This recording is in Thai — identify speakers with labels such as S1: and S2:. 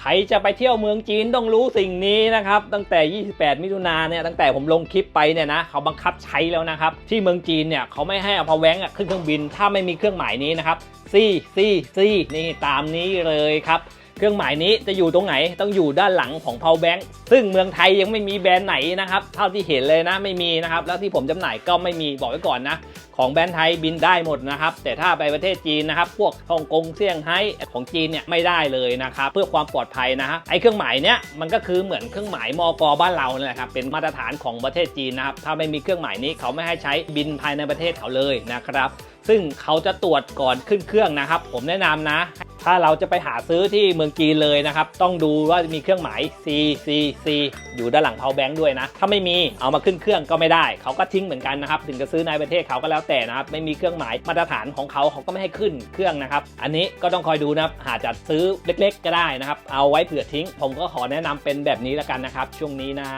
S1: ใครจะไปเที่ยวเมืองจีนต้องรู้สิ่งนี้นะครับตั้งแต่ 28 มิถุนาเนี่ยตั้งแต่ผมลงคลิปไปเนี่ยนะเขาบังคับใช้แล้วนะครับที่เมืองจีนเนี่ยเขาไม่ให้เอาพาแวงขึ้นเครื่องบิน ถ้าไม่มีเครื่องหมายนี้นะครับซีซีซีนี่ตามนี้เลยครับ เครื่องหมายนี้จะอยู่ตรงไหนต้องอยู่ด้านหลังของ power bank ซึ่งเมืองไทยยังไม่มีแบรนด์ไหนนะครับเท่าที่เห็นเลยนะไม่มีนะครับแล้วที่ผมจำหน่ายก็ไม่มีบอกไว้ก่อนนะของแบรนด์ไทยบินได้หมดนะครับแต่ถ้าไปประเทศจีนนะครับพวกฮ่องกงเซี่ยงไฮ้ของจีนเนี่ยไม่ได้เลยนะครับเพื่อความปลอดภัยนะฮะไอ้เครื่องหมายเนี้ยมันก็คือเหมือนเครื่องหมายมอกบ้านเราเนี่ยแหละครับเป็นมาตรฐานของประเทศจีนนะครับถ้าไม่มีเครื่องหมายนี้เขาไม่ให้ใช้บินภายในประเทศเขาเลยนะครับซึ่งเขาจะตรวจก่อนขึ้นเครื่องนะครับ ผมแนะนำนะ ถ้าเราจะไปหาซื้อที่เมืองจีนเลยนะครับ ต้องดูว่ามีเครื่องหมาย C C C อยู่ด้านหลัง power bank ด้วยนะ ถ้าไม่มีเอามาขึ้นเครื่องก็ไม่ได้ เขาก็ทิ้งเหมือนกันนะครับ ถึงจะซื้อในประเทศเขาก็แล้วแต่นะครับ ไม่มีเครื่องหมายมาตรฐานของเขาเขาก็ไม่ให้ขึ้นเครื่องนะครับ อันนี้ก็ต้องคอยดูนะครับหาจัดซื้อเล็ก ๆ ก็ได้นะครับ เอาไว้เผื่อทิ้ง ผมก็ขอแนะนำเป็นแบบนี้แล้วกันนะครับ ช่วงนี้นะ